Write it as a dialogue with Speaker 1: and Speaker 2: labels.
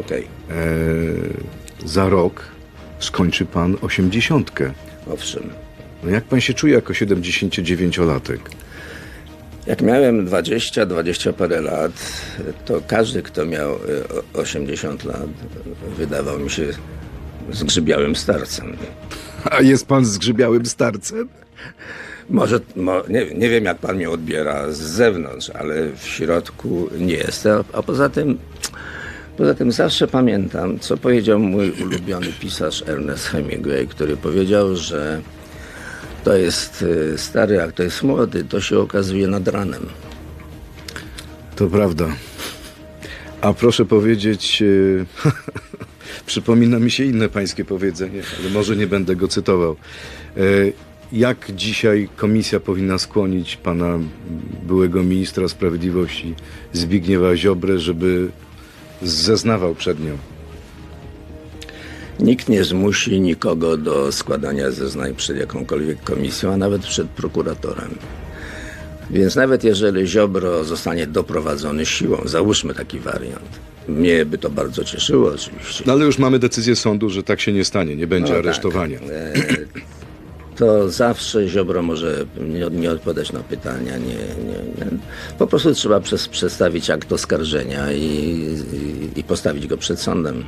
Speaker 1: Okej,
Speaker 2: E, za rok skończy pan osiemdziesiątkę.
Speaker 1: owszem.
Speaker 2: No jak pan się czuje jako 79-latek?
Speaker 1: Jak miałem 20, 20 parę lat, to każdy, kto miał e, o- 80 lat, wydawał mi się zgrzybiałym starcem.
Speaker 2: A jest pan zgrzybiałym starcem?
Speaker 1: Może, mo, nie, nie wiem, jak pan mnie odbiera z zewnątrz, ale w środku nie jest. A, a poza tym, poza tym zawsze pamiętam, co powiedział mój ulubiony pisarz Ernest Hemingway, który powiedział, że to jest e, stary, a kto jest młody, to się okazuje nad ranem.
Speaker 2: To prawda. A proszę powiedzieć, e, przypomina mi się inne pańskie powiedzenie, ale może nie będę go cytował. E, Jak dzisiaj komisja powinna skłonić pana byłego ministra sprawiedliwości Zbigniewa Ziobrę, żeby zeznawał przed nią?
Speaker 1: Nikt nie zmusi nikogo do składania zeznań przed jakąkolwiek komisją, a nawet przed prokuratorem. Więc nawet jeżeli Ziobro zostanie doprowadzony siłą, załóżmy taki wariant, mnie by to bardzo cieszyło oczywiście,
Speaker 2: No ale już mamy decyzję sądu, że tak się nie stanie, nie będzie
Speaker 1: No tak. To zawsze Ziobro może nie, nie odpowiadać na pytania. Nie, nie, nie. Po prostu trzeba przez, przedstawić akt oskarżenia i, i, i postawić go przed sądem.